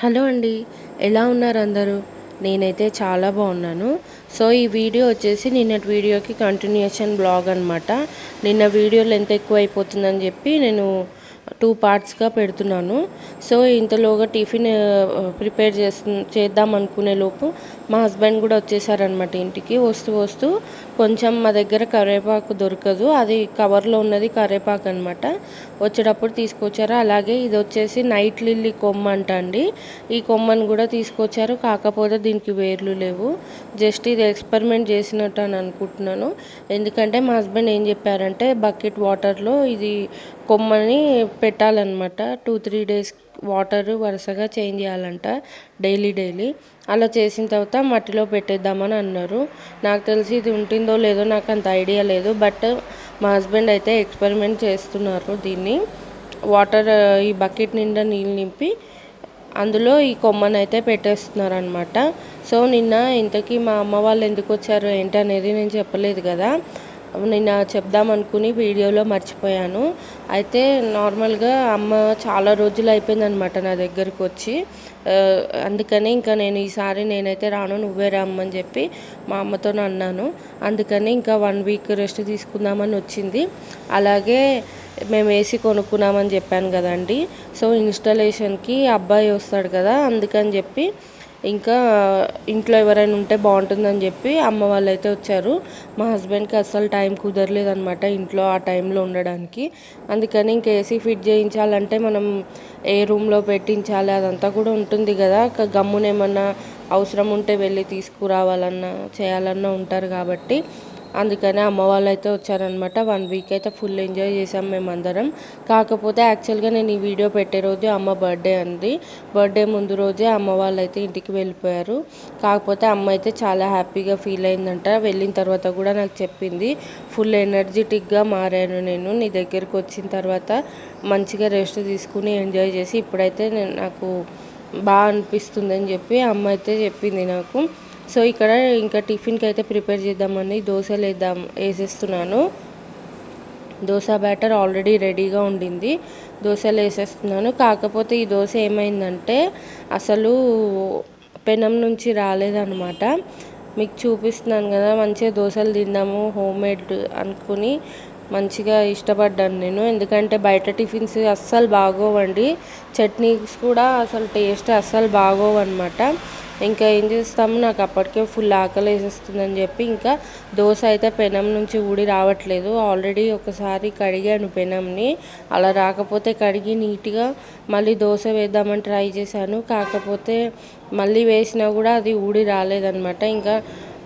Hello అండి. ఎలా ఉన్నారు అందరూ? నేనైతే చాలా బాగున్నాను. సో ఈ వీడియో వచ్చేసి నిన్నటి వీడియోకి కంటిన్యూషన్ బ్లాగ్ అనమాట నిన్న వీడియో లెంత్ ఎక్కువ అయిపోతుందని చెప్పి నేను టూ పార్ట్స్గా పెడుతున్నాను. సో ఇంతలోగా టిఫిన్ ప్రిపేర్ చేస్తు చేద్దాం అనుకునే లోపు మా హస్బెండ్ కూడా వచ్చేసారనమాట ఇంటికి. వస్తూ వస్తూ కొంచెం మా దగ్గర కరివేపాకు దొరకదు. అది కవర్లో ఉన్నది కరివేపాకు అనమాట వచ్చేటప్పుడు తీసుకొచ్చారు. అలాగే ఇది వచ్చేసి నైట్ లిల్లీ కొమ్మ అంట అండి. ఈ కొమ్మను కూడా తీసుకొచ్చారు. కాకపోతే దీనికి వేర్లు లేవు. జస్ట్ ఇది ఎక్స్పెరిమెంట్ చేసినట్టు అని అనుకుంటున్నాను. ఎందుకంటే మా హస్బెండ్ ఏం చెప్పారంటే బకెట్ వాటర్లో ఇది కొమ్మని పెట్టాలన్నమాట. టూ త్రీ డేస్ వాటర్ వరుసగా చేంజ్ చేయాలంట డైలీ డైలీ. అలా చేసిన తర్వాత మట్టిలో పెట్టేద్దామని అన్నారు. నాకు తెలిసి ఇది ఉంటుందో లేదో నాకు అంత ఐడియా లేదు. బట్ మా హస్బెండ్ అయితే ఎక్స్పెరిమెంట్ చేస్తున్నారు దీన్ని. వాటర్ ఈ బకెట్ నిండా నీళ్ళు నింపి అందులో ఈ కొమ్మను అయితే పెట్టేస్తున్నారు అనమాట సో నిన్న ఇంతకీ మా అమ్మ వాళ్ళు ఎందుకు వచ్చారు ఏంటి అనేది నేను చెప్పలేదు కదా. నిన్న చెప్దాం అనుకుని వీడియోలో మర్చిపోయాను. అయితే నార్మల్గా అమ్మ చాలా రోజులు అయిపోయిందనమాట నా దగ్గరకు వచ్చి. అందుకని ఇంకా నేను ఈసారి నేనైతే రాను నువ్వే రమ్మని చెప్పి మా అమ్మతో అన్నాను. అందుకని ఇంకా వన్ వీక్ రెస్ట్ తీసుకుందామని వచ్చింది. అలాగే మేము ఏసీ కొనుక్కున్నామని చెప్పాను కదండి. సో ఇన్స్టాలేషన్కి అబ్బాయి వస్తాడు కదా అందుకని చెప్పి ఇంకా ఇంట్లో ఎవరైనా ఉంటే బాగుంటుందని చెప్పి అమ్మ వాళ్ళు అయితే వచ్చారు. మా హస్బెండ్కి అస్సలు టైం కుదరలేదనమాట ఇంట్లో ఆ టైంలో ఉండడానికి. అందుకని ఇంకా ఏసీ ఫిట్ చేయించాలంటే మనం ఏ రూమ్లో పెట్టించాలి అదంతా కూడా ఉంటుంది కదా. గమ్మునేమన్నా అవసరం ఉంటే వెళ్ళి తీసుకురావాలన్నా చేయాలన్నా ఉంటారు కాబట్టి అందుకనే అమ్మ వాళ్ళు అయితే వచ్చారనమాట. వన్ వీక్ అయితే ఫుల్ ఎంజాయ్ చేసాం మేమందరం. కాకపోతే యాక్చువల్గా నేను ఈ వీడియో పెట్టే రోజు అమ్మ బర్త్డే అంది. బర్త్డే ముందు రోజే అమ్మ వాళ్ళు అయితే ఇంటికి వెళ్ళిపోయారు. కాకపోతే అమ్మ అయితే చాలా హ్యాపీగా ఫీల్ అయిందంట. వెళ్ళిన తర్వాత కూడా నాకు చెప్పింది. ఫుల్ ఎనర్జెటిక్గా మారాను నేను. నీ దగ్గరికి వచ్చిన తర్వాత మంచిగా రెస్ట్ తీసుకుని ఎంజాయ్ చేసి ఇప్పుడైతే నాకు బాగా అనిపిస్తుంది అని చెప్పి అమ్మ అయితే చెప్పింది నాకు. సో ఇక్కడ ఇంకా టిఫిన్కి అయితే ప్రిపేర్ చేద్దామని దోశలు వేద్దాం వేసేస్తున్నాను. దోశ బ్యాటర్ ఆల్రెడీ రెడీగా ఉండింది. దోశలు వేసేస్తున్నాను. కాకపోతే ఈ దోశ ఏమైందంటే అసలు పెనం నుంచి రాలేదనమాట మీకు చూపిస్తున్నాను కదా మంచిగా దోశలు తిందాము హోమ్ మేడ్ అనుకుని మంచిగా ఇష్టపడ్డాను నేను. ఎందుకంటే బయట టిఫిన్స్ అస్సలు బాగోవండి. చట్నీస్ కూడా అసలు టేస్ట్ అస్సలు బాగోవన్నమాట. ఇంకా ఏం చేస్తాము నాకు అప్పటికే ఫుల్ ఆకలి వేసేస్తుందని చెప్పి ఇంకా దోశ అయితే పెనం నుంచి ఊడి రావట్లేదు. ఆల్రెడీ ఒకసారి కడిగాను పెనంని. అలా రాకపోతే కడిగి నీట్గా మళ్ళీ దోశ వేద్దామని ట్రై చేశాను. కాకపోతే మళ్ళీ వేసినా కూడా అది ఊడి రాలేదనమాట ఇంకా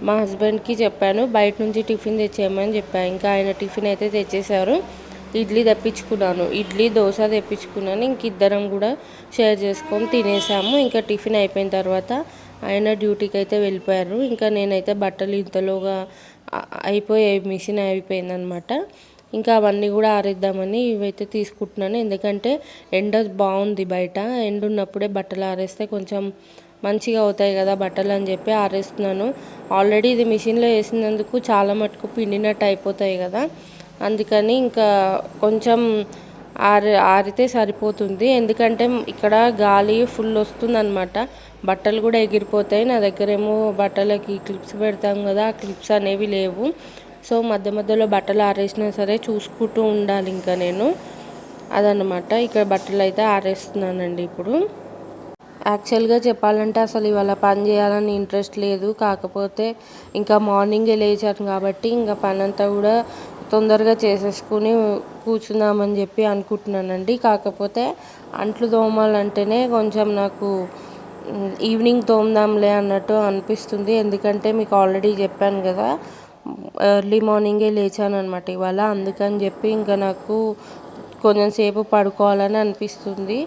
మా హస్బెండ్కి చెప్పాను బయట నుంచి టిఫిన్ తెచ్చేయమని చెప్పాను ఇంకా ఆయన టిఫిన్ అయితే తెచ్చేశారు ఇడ్లీ తెప్పించుకున్నాను. ఇడ్లీ దోశ తెప్పించుకున్నాను. ఇంక ఇద్దరం కూడా షేర్ చేసుకొని తినేసాము. ఇంకా టిఫిన్ అయిపోయిన తర్వాత ఆయన డ్యూటీకి అయితే వెళ్ళిపోయారు. ఇంకా నేనైతే బట్టలు ఇంతలోగా అయిపోయాయి మిషన్ అయిపోయిందనమాట. ఇంకా అవన్నీ కూడా ఆరేద్దామని ఇవైతే తీసుకుంటున్నాను. ఎందుకంటే ఎండ బాగుంది బయట. ఎండ ఉన్నప్పుడే బట్టలు ఆరేస్తే కొంచెం మంచిగా అవుతాయి కదా బట్టలు అని చెప్పి ఆరేస్తున్నాను. ఆల్రెడీ ఇది మిషన్లో వేసినందుకు చాలా మటుకు పిండినట్టు అయిపోతాయి కదా. అందుకని ఇంకా కొంచెం ఆరి ఆరితే సరిపోతుంది. ఎందుకంటే ఇక్కడ గాలి ఫుల్ వస్తుందన్నమాట. బట్టలు కూడా ఎగిరిపోతాయి. నా దగ్గర ఏమో బట్టలకి క్లిప్స్ పెడతాం కదా ఆ క్లిప్స్ అనేవి లేవు. సో మధ్య మధ్యలో బట్టలు ఆరేసినా సరే చూసుకుంటూ ఉండాలి ఇంకా నేను. అదనమాట ఇక్కడ బట్టలు అయితే ఆరేస్తున్నానండి ఇప్పుడు. యాక్చువల్గా చెప్పాలంటే అసలు ఇవాళ పని చేయాలని ఇంట్రెస్ట్ లేదు. కాకపోతే ఇంకా మార్నింగే లేచాను కాబట్టి ఇంకా పని అంతా కూడా తొందరగా చేసేసుకుని కూర్చుందామని చెప్పి అనుకుంటున్నానండి. కాకపోతే అంట్లు తోమాలంటేనే కొంచెం నాకు ఈవినింగ్ తోమదాంలే అన్నట్టు అనిపిస్తుంది. ఎందుకంటే మీకు ఆల్రెడీ చెప్పాను కదా ఎర్లీ మార్నింగే లేచాను అనమాట ఇవాళ. అందుకని చెప్పి ఇంకా నాకు కొంచెం సేపు పడుకోవాలని అనిపిస్తుంది.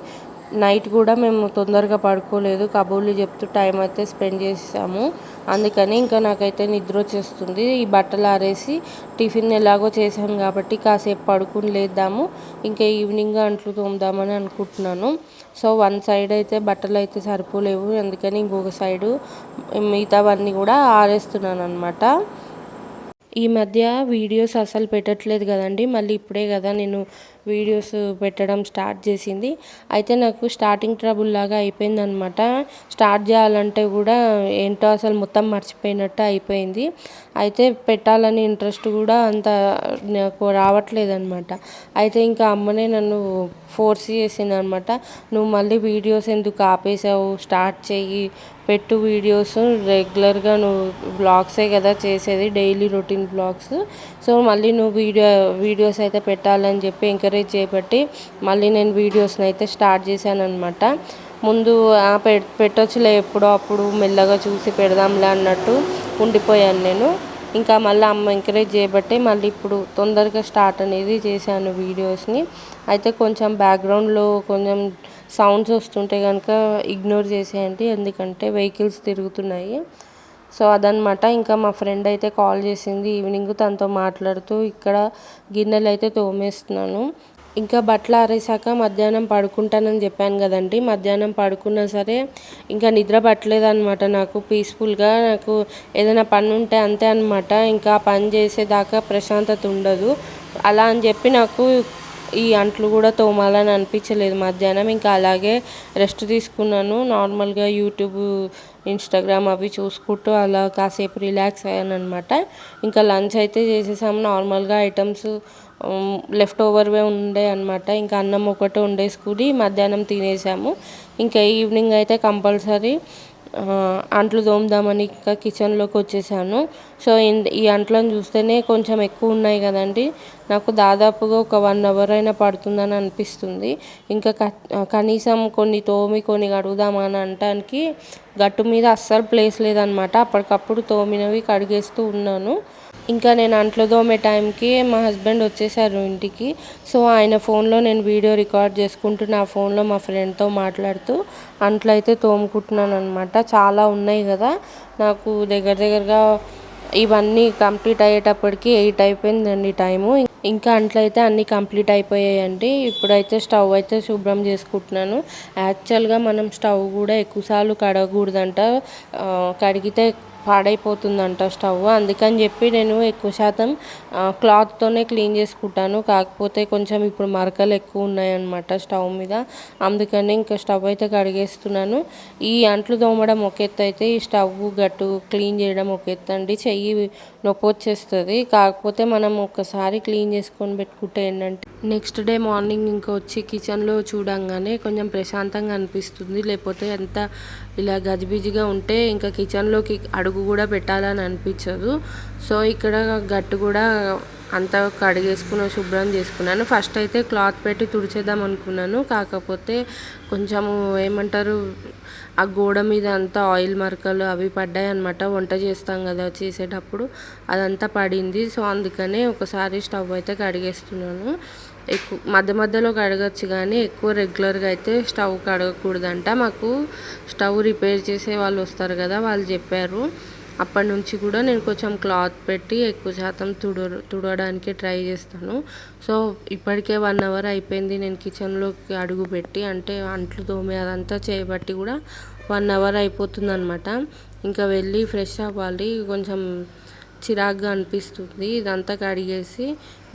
నైట్ కూడా మేము తొందరగా పడుకోలేదు. కబుర్లు చెప్తూ టైం అయితే స్పెండ్ చేసాము. అందుకని ఇంకా నాకైతే నిద్ర వచ్చేస్తుంది. ఈ బట్టలు ఆరేసి టిఫిన్ ఎలాగో చేశాను కాబట్టి కాసేపు పడుకుని లేద్దాము. ఇంకా ఈవినింగ్ అంట్లు తోముదామని అనుకుంటున్నాను. సో వన్ సైడ్ అయితే బట్టలు అయితే సరిపోలేవు. అందుకని ఇంకొక సైడు మిగతావన్నీ కూడా ఆరేస్తున్నాను అనమాట ఈ మధ్య వీడియోస్ అసలు పెట్టట్లేదు కదండి. మళ్ళీ ఇప్పుడే కదా నేను వీడియోస్ పెట్టడం స్టార్ట్ చేసింది. అయితే నాకు స్టార్టింగ్ ట్రబుల్ లాగా అయిపోయింది అనమాట స్టార్ట్ చేయాలంటే కూడా ఏంటో అసలు మొత్తం మర్చిపోయినట్టు అయిపోయింది. అయితే పెట్టాలని ఇంట్రెస్ట్ కూడా అంత నాకు రావట్లేదనమాట అయితే ఇంకా అమ్మనే నన్ను ఫోర్స్ చేసింది అనమాట నువ్వు మళ్ళీ వీడియోస్ ఎందుకు ఆపేసావు? స్టార్ట్ చెయ్యి. పెట్టు వీడియోస్ రెగ్యులర్గా నువ్వు బ్లాగ్సే కదా చేసేది డైలీ రొటీన్ బ్లాగ్స్. సో మళ్ళీ నువ్వు వీడియో వీడియోస్ అయితే పెట్టాలని చెప్పి ఎంకరేజ్ చేయబట్టి మళ్ళీ నేను వీడియోస్ని అయితే స్టార్ట్ చేశాను అనమాట ముందు పె పెట్టొచ్చులే ఎప్పుడో అప్పుడు మెల్లగా చూసి పెడదాంలే అన్నట్టు ఉండిపోయాను నేను. ఇంకా మళ్ళీ అమ్మ ఎంకరేజ్ చేయబట్టే మళ్ళీ ఇప్పుడు తొందరగా స్టార్ట్ అనేది చేశాను వీడియోస్ని. అయితే కొంచెం బ్యాక్గ్రౌండ్లో కొంచెం సౌండ్స్ వస్తుంటే కనుక ఇగ్నోర్ చేసేయండి. ఎందుకంటే వెహికల్స్ తిరుగుతున్నాయి. సో అదనమాట ఇంకా మా ఫ్రెండ్ అయితే కాల్ చేసింది ఈవినింగ్ తనతో మాట్లాడుతూ ఇక్కడ గిన్నెలు అయితే తోమేస్తున్నాను. ఇంకా బట్టలు ఆరేసాక మధ్యాహ్నం పడుకుంటానని చెప్పాను కదండి. మధ్యాహ్నం పడుకున్నా సరే ఇంకా నిద్ర పట్టలేదు అనమాట నాకు. పీస్ఫుల్గా నాకు ఏదైనా పని ఉంటే అంతే అనమాట ఇంకా పని చేసేదాకా ప్రశాంతత ఉండదు. అలా అని చెప్పి నాకు ఈ అంట్లు కూడా తోమాలని అనిపించలేదు. మధ్యాహ్నం ఇంకా అలాగే రెస్ట్ తీసుకున్నాను. నార్మల్గా యూట్యూబ్ ఇన్స్టాగ్రామ్ అవి చూసుకుంటూ అలా కాసేపు రిలాక్స్ అయ్యాను అనమాట ఇంకా లంచ్ అయితే చేసేసాము. నార్మల్గా ఐటమ్స్ లెఫ్ట్ ఓవర్వే ఉండే అనమాట ఇంకా అన్నం ఒకటే ఉండేసుకుని మధ్యాహ్నం తినేసాము. ఇంకా ఈవినింగ్ అయితే కంపల్సరీ అంట్లు తోముదామని ఇంకా కిచెన్లోకి వచ్చేసాను. సో ఈ అంట్లను చూస్తేనే కొంచెం ఎక్కువ ఉన్నాయి కదండి. నాకు దాదాపుగా ఒక వన్ అవర్ అయినా పడుతుందని అనిపిస్తుంది. ఇంకా కనీసం కొన్ని తోమి కొన్ని కడుగుదామా అని అనటానికి గట్టు మీద అస్సలు ప్లేస్ లేదనమాట. అప్పటికప్పుడు తోమినవి కడిగేస్తూ ఉన్నాను. ఇంకా నేను అంట్లో తోమే టైంకి మా హస్బెండ్ వచ్చేసారు ఇంటికి. సో ఆయన ఫోన్లో నేను వీడియో రికార్డ్ చేసుకుంటూ నా ఫోన్లో మా ఫ్రెండ్తో మాట్లాడుతూ అంట్లో అయితే తోముకుంటున్నాను అనమాట చాలా ఉన్నాయి కదా. నాకు దగ్గర దగ్గరగా ఇవన్నీ కంప్లీట్ అయ్యేటప్పటికి ఎయిట్ అయిపోయిందండి టైము. ఇంకా అంట్లయితే అన్నీ కంప్లీట్ అయిపోయాయండి. ఇప్పుడైతే స్టవ్ అయితే శుభ్రం చేసుకుంటున్నాను. యాక్చువల్గా మనం స్టవ్ కూడా ఎక్కువసార్లు కడగకూడదంట. కడిగితే పాడైపోతుందంట స్టవ్. అందుకని చెప్పి నేను ఎక్కువ శాతం క్లాత్తోనే క్లీన్ చేసుకుంటాను. కాకపోతే కొంచెం ఇప్పుడు మరకలు ఎక్కువ ఉన్నాయన్నమాట స్టవ్ మీద. అందుకని ఇంకా స్టవ్ అయితే కడిగేస్తున్నాను. ఈ అంట్లు తోమడం ఒక ఎత్తు అయితే ఈ స్టవ్ గట్టు క్లీన్ చేయడం ఒక ఎత్తు అండి. చెయ్యి నొప్పి వచ్చేస్తుంది కాకపోతే మనం ఒకసారి క్లీన్ చేసుకొని పెట్టుకుంటే ఏంటంటే నెక్స్ట్ డే మార్నింగ్ ఇంకా వచ్చి కిచెన్లో చూడంగానే కొంచెం ప్రశాంతంగా అనిపిస్తుంది. లేకపోతే ఎంత ఇలా గజిబిజిగా ఉంటే ఇంకా కిచెన్లోకి అడుగు కూడా పెట్టాలని అనిపించదు. సో ఇక్కడ గట్టు కూడా అంతా కడిగేసుకుని శుభ్రం చేసుకున్నాను. ఫస్ట్ అయితే క్లాత్ పెట్టి తుడిచేద్దాం అనుకున్నాను. కాకపోతే కొంచెము ఏమంటారు ఆ గోడ మీద అంతా ఆయిల్ మరకలు అవి పడ్డాయి అనమాట వంట చేస్తాం కదా చేసేటప్పుడు అదంతా పడింది. సో అందుకనే ఒకసారి స్టవ్ అయితే కడిగేస్తున్నాను. ఎక్కువ మధ్య మధ్యలో కడగచ్చు కానీ ఎక్కువ రెగ్యులర్గా అయితే స్టవ్ కడగకూడదంట. మాకు స్టవ్ రిపేర్ చేసే వాళ్ళు వస్తారు కదా వాళ్ళు చెప్పారు. అప్పటి నుంచి కూడా నేను కొంచెం క్లాత్ పెట్టి ఎక్కువ శాతం తుడ తుడవడానికి ట్రై చేస్తాను. సో ఇప్పటికే వన్ అవర్ అయిపోయింది నేను కిచెన్లోకి అడుగు పెట్టి అంటే అంట్లు తోమే అదంతా చేయబట్టి కూడా వన్ అవర్ అయిపోతుంది అనమాట ఇంకా వెళ్ళి ఫ్రెష్ అవ్వాలి కొంచెం చిరాగ్గా అనిపిస్తుంది ఇదంతా కడిగేసి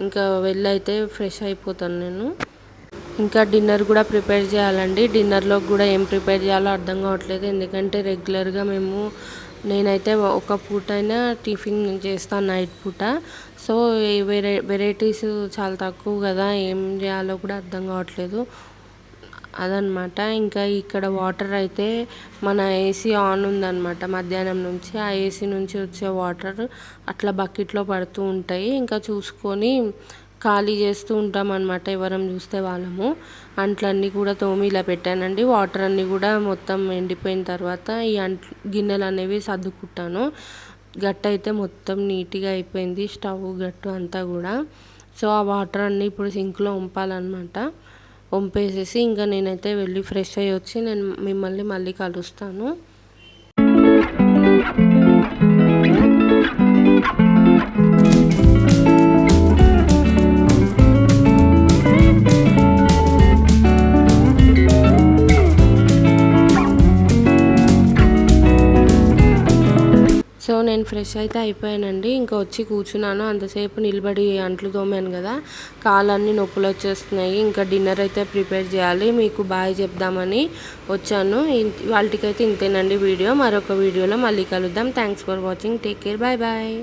ఇంకా వెళ్ళైతే ఫ్రెష్ అయిపోతాను నేను. ఇంకా డిన్నర్ కూడా ప్రిపేర్ చేయాలండి. డిన్నర్లో కూడా ఏం ప్రిపేర్ చేయాలో అర్థం కావట్లేదు ఎందుకంటే రెగ్యులర్గా మేము నేనైతే ఒక పూట అయినా టిఫిన్ చేస్తాను నైట్ పూట. సో వెరై వెరైటీస్ చాలా తక్కువ కదా ఏం చేయాలో కూడా అర్థం కావట్లేదు. అదనమాట. ఇంకా ఇక్కడ వాటర్ అయితే మన ఏసీ ఆన్ ఉందన్నమాట మధ్యాహ్నం నుంచి ఆ ఏసీ నుంచి వచ్చే వాటర్ అట్లా బకెట్లో పడుతూ ఉంటాయి. ఇంకా చూసుకొని ఖాళీ చేస్తూ ఉంటాం అనమాట ఎవరం చూస్తే వాళ్ళము. అంట్లన్నీ కూడా తోమి ఇలా పెట్టానండి. వాటర్ అన్నీ కూడా మొత్తం ఎండిపోయిన తర్వాత ఈ అంట్ గిన్నెలు అనేవి సర్దుకుంటాను. గట్టు అయితే మొత్తం నీట్గా అయిపోయింది స్టవ్ గట్టు అంతా కూడా. సో ఆ వాటర్ అన్నీ ఇప్పుడు సింక్లో వంపాలన్నమాట. వంపేసేసి ఇంకా నేనైతే వెళ్ళి ఫ్రెష్ అయ్యి వచ్చి నేను మిమ్మల్ని మళ్ళీ కలుస్తాను. ఫ్రెష్ అయితే అయిపోయానండి. ఇంకా వచ్చి కూర్చున్నాను. అంతసేపు నిలబడి అంట్లు తోమాను కదా. కాలన్నీ నొప్పులు వచ్చేస్తున్నాయి. ఇంకా డిన్నర్ అయితే ప్రిపేర్ చేయాలి. మీకు బాయ్ చెప్దామని వచ్చాను. వాళ్ళకైతే ఇంతేనండి వీడియో. మరొక వీడియోలో మళ్ళీ కలుద్దాం. Thanks for watching. Take care. Bye bye.